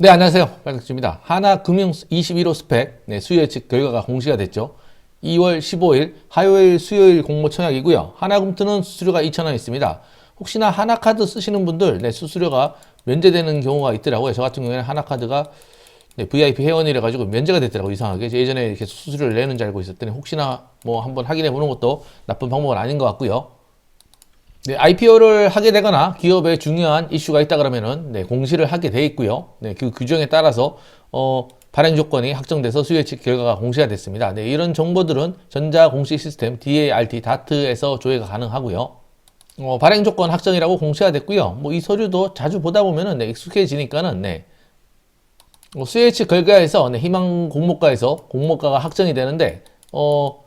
네, 안녕하세요. 빨강주입니다. 하나금융 21호 스펙 네, 수요 예측 결과가 공시가 됐죠. 2월 15일 화요일 수요일 공모 청약이고요. 하나금투는 수수료가 2,000원 있습니다. 혹시나 하나카드 쓰시는 분들 네, 수수료가 면제되는 경우가 있더라고요. 저 같은 경우에는 하나카드가 네, VIP 회원이라 가지고 면제가 됐더라고요. 이상하게 예전에 이렇게 수수료를 내는 줄 알고 있었더니 혹시나 뭐 한번 확인해 보는 것도 나쁜 방법은 아닌 것 같고요. 네, IPO를 하게 되거나 기업에 중요한 이슈가 있다 그러면은 네, 공시를 하게 돼 있고요. 네, 그 규정에 따라서 어, 발행 조건이 확정돼서 수요 예측 결과가 공시가 됐습니다. 네, 이런 정보들은 전자 공시 시스템 DART 다트에서 조회가 가능하고요. 어, 발행 조건 확정이라고 공시가 됐고요. 뭐 이 서류도 자주 보다 보면은 네, 익숙해지니까는 네. 어, 수요 예측 결과에서 네, 희망 공모가에서 공모가가 확정이 되는데 어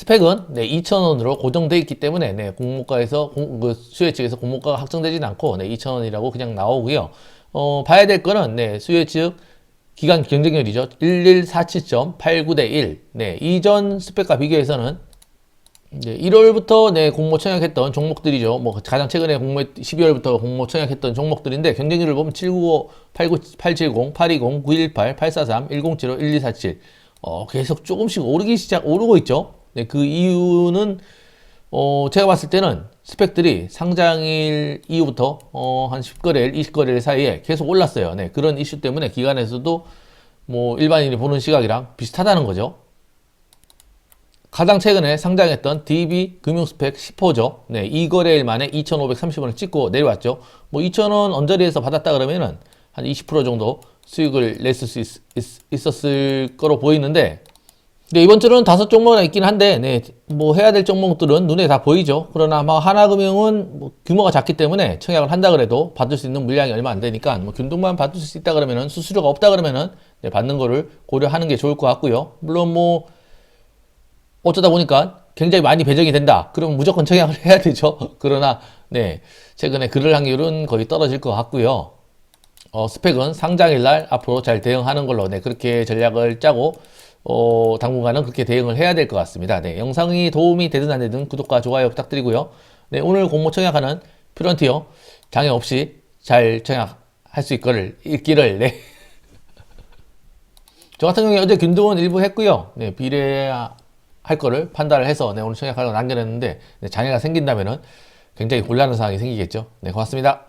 스펙은 네, 2,000원으로 고정되어 있기 때문에 네, 공모가에서 공, 그 수요 측에서 공모가가 확정되진 않고 네, 2,000원이라고 그냥 나오고요. 어, 봐야 될 거는 네, 수요 측 기간 경쟁률이죠. 1147.89대 1. 네, 이전 스펙과 비교해서는 이제 1월부터 네, 공모 청약했던 종목들이죠. 뭐 가장 최근에 공모 12월부터 공모 청약했던 종목들인데 경쟁률을 보면 795, 89, 870, 820, 918, 843, 1075, 1247. 어, 계속 조금씩 오르기 시작 오르고 있죠. 네, 그 이유는 어, 제가 봤을 때는 스펙들이 상장일 이후부터 어, 한 10거래일, 20거래일 사이에 계속 올랐어요. 네, 그런 이슈 때문에 기관에서도 뭐 일반인이 보는 시각이랑 비슷하다는 거죠. 가장 최근에 상장했던 DB 금융스펙 10호죠. 네, 2거래일 만에 2,530원을 찍고 내려왔죠. 뭐 2,000원 언저리에서 받았다 그러면은 한 20% 정도 수익을 냈을 수 있, 었을 거로 보이는데 네, 이번 주는 다섯 종목이 있긴 한데, 네, 뭐 해야 될 종목들은 눈에 다 보이죠. 그러나 뭐 하나금융은 뭐 규모가 작기 때문에 청약을 한다 그래도 받을 수 있는 물량이 얼마 안 되니까 뭐 균등만 받을 수 있다 그러면은 수수료가 없다 그러면은 네, 받는 거를 고려하는 게 좋을 것 같고요. 물론 뭐 어쩌다 보니까 굉장히 많이 배정이 된다. 그러면 무조건 청약을 해야 되죠. 그러나 네, 최근에 그럴 확률은 거의 떨어질 것 같고요. 어, 스펙은 상장일 날 앞으로 잘 대응하는 걸로 네, 그렇게 전략을 짜고 어, 당분간은 그렇게 대응을 해야 될 것 같습니다. 네, 영상이 도움이 되든 안 되든 구독과 좋아요 부탁드리고요. 네, 오늘 공모 청약하는 프런티어 장애 없이 잘 청약할 수 있기를, 있기를 네. 저 같은 경우에 어제 균등원 일부 했고요. 네, 비례할 거를 판단을 해서 네, 오늘 청약하려고 남겨냈는데 네, 장애가 생긴다면은 굉장히 곤란한 상황이 생기겠죠. 네, 고맙습니다.